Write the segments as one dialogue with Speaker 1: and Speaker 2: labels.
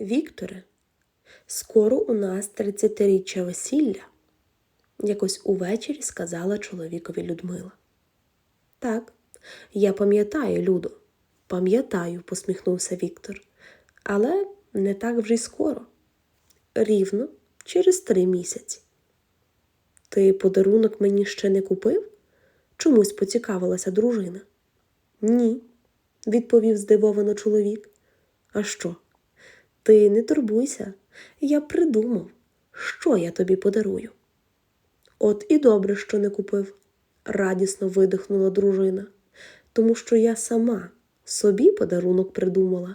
Speaker 1: Вікторе, скоро у нас 30-річчя весілля, якось увечері сказала чоловікові Людмила. Так, я пам'ятаю, Люду, пам'ятаю, посміхнувся Віктор. Але не так вже й скоро. Рівно через три місяці. Ти подарунок мені ще не купив? Чомусь поцікавилася дружина. Ні, відповів здивовано чоловік. А що? Ти не турбуйся, я придумав, що я тобі подарую. От і добре, що не купив, радісно видихнула дружина, тому що я сама собі подарунок придумала.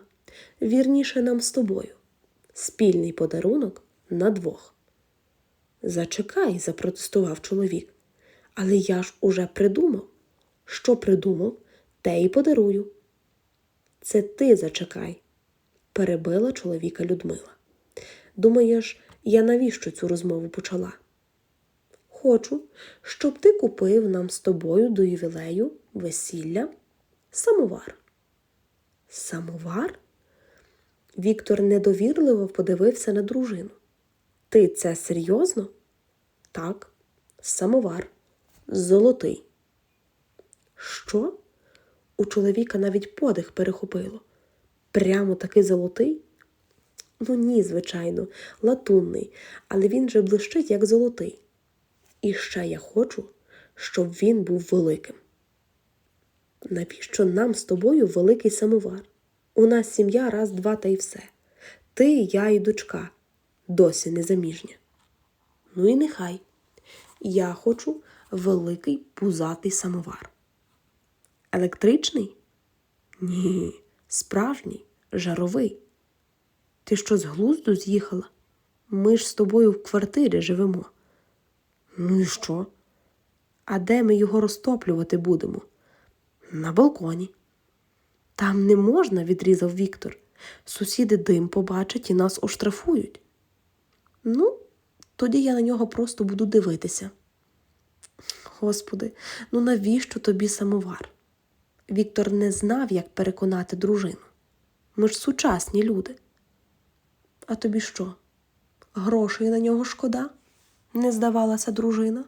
Speaker 1: Вірніше нам з тобою. Спільний подарунок на двох. Зачекай, запротестував чоловік. Але я ж уже придумав. Що придумав, те й подарую. Це ти зачекай, перебила чоловіка Людмила. Думаєш, я навіщо цю розмову почала? Хочу, щоб ти купив нам з тобою до ювілею весілля самовар. Самовар? Віктор недовірливо подивився на дружину. Ти це серйозно? Так, самовар. Золотий. Що? У чоловіка навіть подих перехопило. Прямо такий золотий? Ну ні, звичайно, латунний, але він же блищить, як золотий. І ще я хочу, щоб він був великим. Навіщо нам з тобою великий самовар? У нас сім'я раз, два та й все. Ти, я і дочка, досі незаміжня. Ну і нехай. Я хочу великий пузатий самовар. Електричний? Ні, справжній, жаровий. Ти що з глузду з'їхала? Ми ж з тобою в квартирі живемо. Ну і що? А де ми його розтоплювати будемо? На балконі. Там не можна, відрізав Віктор. Сусіди дим побачать і нас оштрафують. Ну, тоді я на нього просто буду дивитися. Господи, ну навіщо тобі самовар? Віктор не знав, як переконати дружину. Ми ж сучасні люди. А тобі що? Грошей на нього шкода? не здавалася дружина.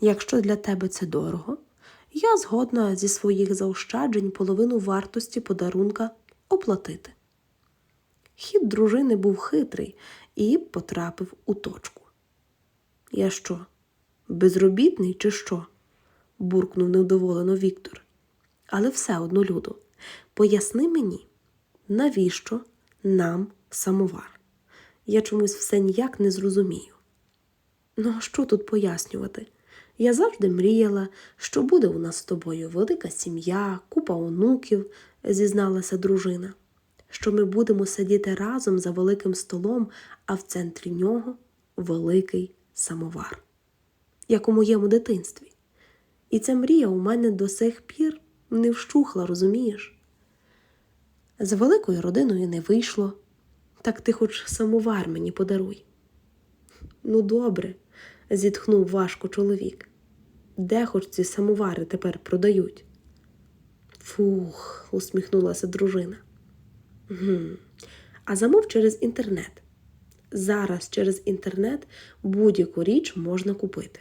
Speaker 1: Якщо для тебе це дорого, я згодна зі своїх заощаджень половину вартості подарунка оплатити. Хід дружини був хитрий і потрапив у точку. Я що, безробітний, чи що? буркнув невдоволено Віктор. Але все одно, Люду, поясни мені, навіщо нам самовар? Я чомусь все ніяк не зрозумію. Ну, а що тут пояснювати? Я завжди мріяла, що буде у нас з тобою велика сім'я, купа онуків, зізналася дружина, що ми будемо сидіти разом за великим столом, а в центрі нього великий самовар, як у моєму дитинстві. І ця мрія у мене до сих пір не вщухла, розумієш? З великою родиною не вийшло, так ти хоч самовар мені подаруй. Ну, добре, зітхнув важко чоловік. Де хоч ці самовари тепер продають? Фух, усміхнулася дружина. Гм. А замов через інтернет. Зараз через інтернет будь-яку річ можна купити.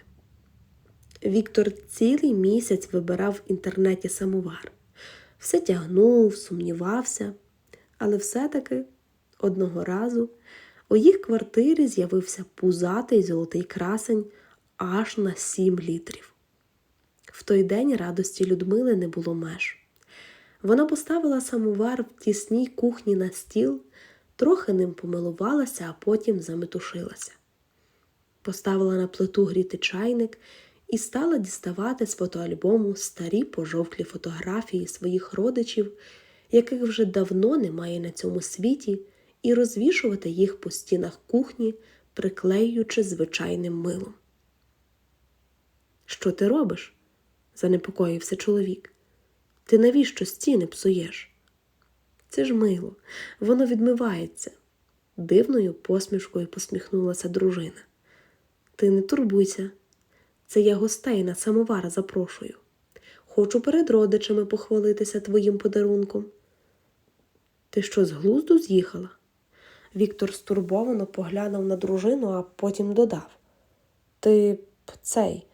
Speaker 1: Віктор цілий місяць вибирав в інтернеті самовар. Все тягнув, сумнівався, але все-таки одного разу у їх квартирі з'явився пузатий золотий красень аж на сім літрів. В той день радості Людмили не було меж. Вона поставила самовар в тісній кухні на стіл, трохи ним помилувалася, а потім заметушилася. Поставила на плиту гріти чайник і стала діставати з фотоальбому старі пожовклі фотографії своїх родичів, яких вже давно немає на цьому світі, і розвішувати їх по стінах кухні, приклеюючи звичайним милом. Що ти робиш? занепокоївся чоловік. Ти навіщо стіни псуєш? Це ж мило, воно відмивається. Дивною посмішкою посміхнулася дружина. Ти не турбуйся. Це я гостей на самовар запрошую. Хочу перед родичами похвалитися твоїм подарунком. Ти що з глузду з'їхала? Віктор стурбовано поглянув на дружину, а потім додав. Ти цей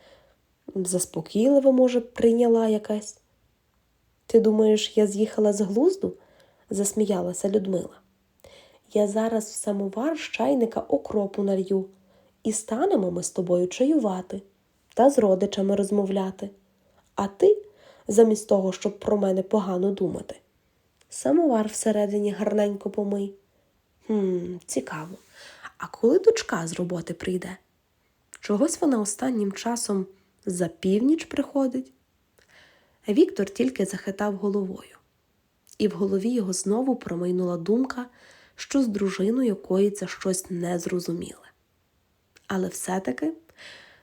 Speaker 1: заспокійливо, може, прийняла якась. Ти думаєш, я з'їхала з глузду? засміялася Людмила. Я зараз в самовар з чайника окропу налью, і станемо ми з тобою чаювати та з родичами розмовляти. А ти, замість того, щоб про мене погано думати, самовар всередині гарненько помий. Хм, цікаво. А коли дочка з роботи прийде? Чогось вона останнім часом за північ приходить. Віктор тільки захитав головою, і в голові його знову промайнула думка, що з дружиною коїться щось незрозуміле. Але все-таки,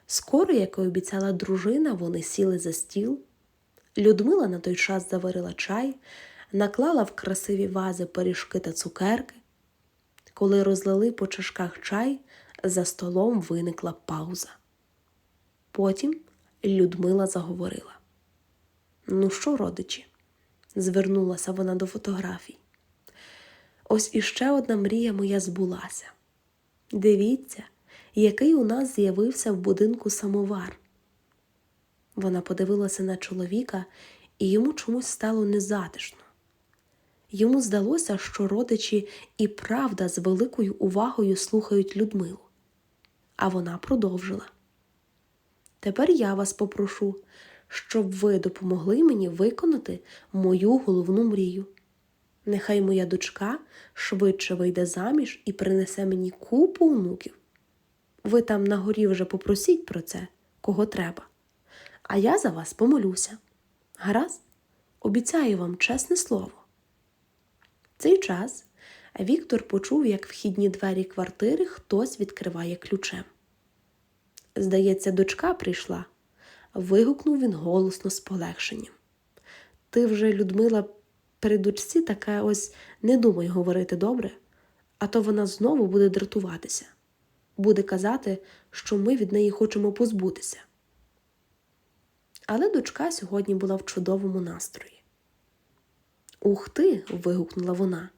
Speaker 1: скоро, як і обіцяла дружина, вони сіли за стіл. Людмила на той час заварила чай, наклала в красиві вази пиріжки та цукерки. Коли розлили по чашках чай, за столом виникла пауза. Потім Людмила заговорила. Ну що, родичі? звернулася вона до фотографій. Ось іще одна мрія моя збулася. Дивіться, який у нас з'явився в будинку самовар. Вона подивилася на чоловіка, і йому чомусь стало незатишно. Йому здалося, що родичі і правда з великою увагою слухають Людмилу. А вона продовжила. Тепер я вас попрошу, щоб ви допомогли мені виконати мою головну мрію. Нехай моя дочка швидше вийде заміж і принесе мені купу онуків. Ви там на горі вже попросіть про це, кого треба. А я за вас помолюся. Гаразд, обіцяю вам чесне слово. Цей час Віктор почув, як вхідні двері квартири хтось відкриває ключем. Здається, дочка прийшла, вигукнув він голосно з полегшенням. Ти вже, Людмила, при дочці така ось не думай говорити добре, а то вона знову буде дратуватися, буде казати, що ми від неї хочемо позбутися. Але дочка сьогодні була в чудовому настрої. Ух ти. вигукнула вона,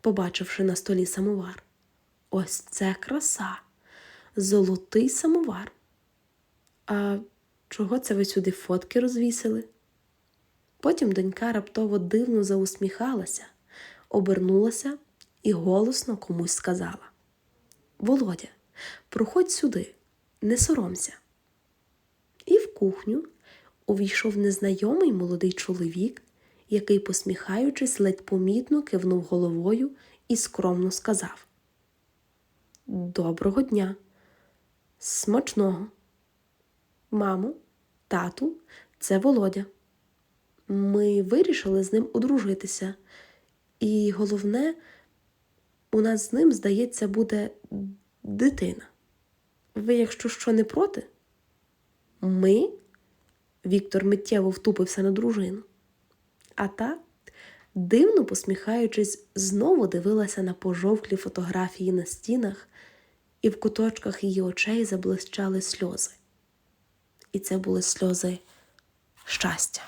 Speaker 1: побачивши на столі самовар. Ось це краса, золотий самовар. А чого це ви сюди фотки розвісили? Потім донька раптово дивно заусміхалася, обернулася і голосно комусь сказала: Володя, проходь сюди, не соромся. І в кухню увійшов незнайомий молодий чоловік, який, посміхаючись, ледь помітно кивнув головою і скромно сказав: Доброго дня, смачного. Мамо, тату, це Володя. Ми вирішили з ним одружитися, і головне, у нас з ним, здається, буде дитина. Ви, якщо що не проти? Ми? Віктор миттєво втупився на дружину. А та, дивно посміхаючись, знову дивилася на пожовклі фотографії на стінах, і в куточках її очей заблищали сльози. І це були сльози щастя.